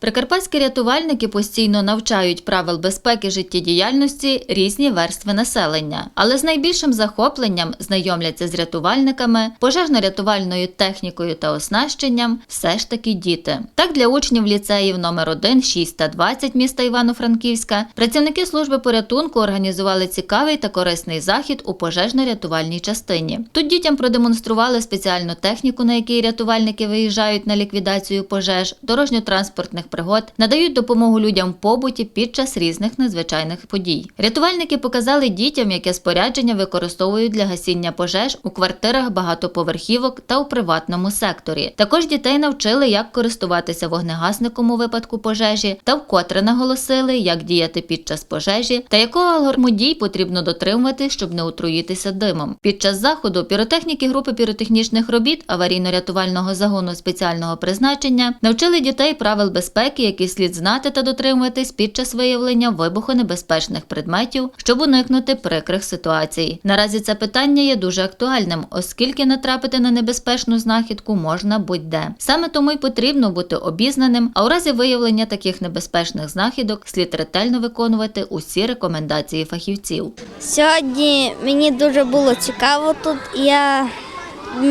Прикарпатські рятувальники постійно навчають правил безпеки життєдіяльності різні верстви населення, але з найбільшим захопленням знайомляться з рятувальниками, пожежно-рятувальною технікою та оснащенням все ж таки діти. Так для учнів ліцеїв номер 1, 6 та 20 міста Івано-Франківська працівники служби порятунку організували цікавий та корисний захід у пожежно-рятувальній частині. Тут дітям продемонстрували спеціальну техніку, на якій рятувальники виїжджають на ліквідацію пожеж, дорожньо-транспортних пригод, надають допомогу людям в побуті під час різних надзвичайних подій. Рятувальники показали дітям, яке спорядження використовують для гасіння пожеж у квартирах багатоповерхівок та у приватному секторі. Також дітей навчили, як користуватися вогнегасником у випадку пожежі, та вкотре наголосили, як діяти під час пожежі та якого алгоритму дій потрібно дотримувати, щоб не отруїтися димом. Під час заходу піротехніки групи піротехнічних робіт аварійно-рятувального загону спеціального призначення навчили дітей правил безпеки, які слід знати та дотримуватись під час виявлення вибухонебезпечних предметів, щоб уникнути прикрих ситуацій. Наразі це питання є дуже актуальним, оскільки натрапити на небезпечну знахідку можна будь-де. Саме тому й потрібно бути обізнаним, а у разі виявлення таких небезпечних знахідок слід ретельно виконувати усі рекомендації фахівців. Сьогодні мені дуже було цікаво тут. Я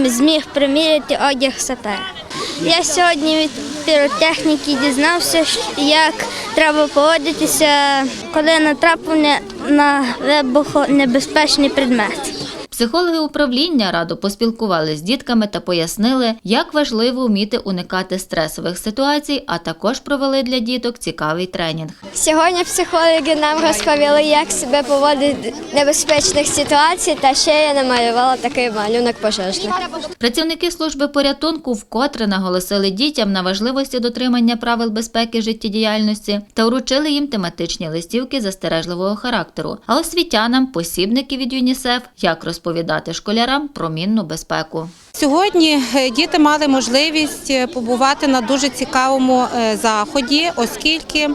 зміг приміряти одяг сапера. Я сьогодні від піротехніки дізнався, як треба поводитися, коли натрапив на вибухонебезпечний предмет. Психологи управління раду поспілкували з дітками та пояснили, як важливо вміти уникати стресових ситуацій, а також провели для діток цікавий тренінг. Сьогодні психологи нам розповіли, як себе поводити в небезпечних ситуаціях, та ще я намалювала такий малюнок пожежник. Працівники служби порятунку вкотре наголосили дітям на важливості дотримання правил безпеки життєдіяльності та вручили їм тематичні листівки застережливого характеру, а освітянам посібники від ЮНІСЕФ, як розповідати школярам про мінну безпеку. Сьогодні е, діти мали можливість е, побувати на дуже цікавому е, заході, оскільки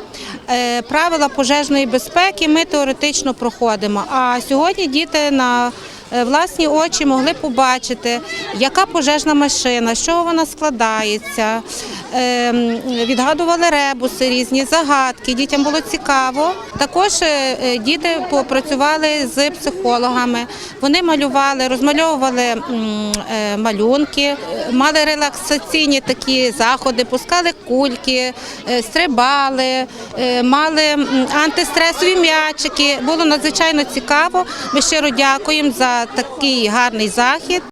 правила пожежної безпеки ми теоретично проходимо. А сьогодні діти на власні очі могли побачити, яка пожежна машина, з чого вона складається. Е, м, Відгадували ребуси, різні загадки. Дітям було цікаво. Також е, е, діти попрацювали з психологами. Вони малювали, розмальовували е, малюнки, мали релаксаційні такі заходи, пускали кульки, стрибали, мали антистресові м'ячики. Було надзвичайно цікаво. Ми щиро дякуємо за такий гарний захід.